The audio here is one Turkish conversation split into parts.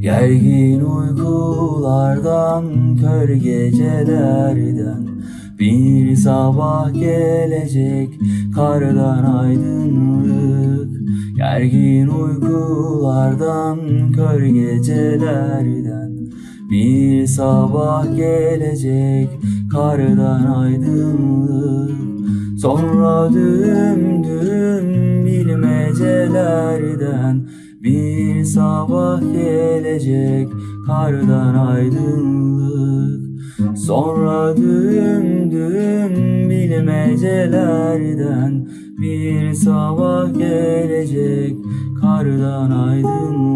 Gergin uykulardan, kör gecelerden. Bir sabah gelecek, kardan aydınlık. Gergin uykulardan, kör gecelerden. Bir sabah gelecek, kardan aydınlık. Sonra düm düm bilmecelerden Bir sabah gelecek kardan aydınlık. Sonra düm düm bilmecelerden. Bir sabah gelecek kardan aydınlık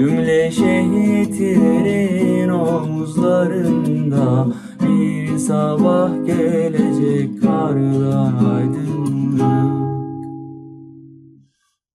Cümle şehitlerin omuzlarında Bir sabah gelecek kardan aydınlık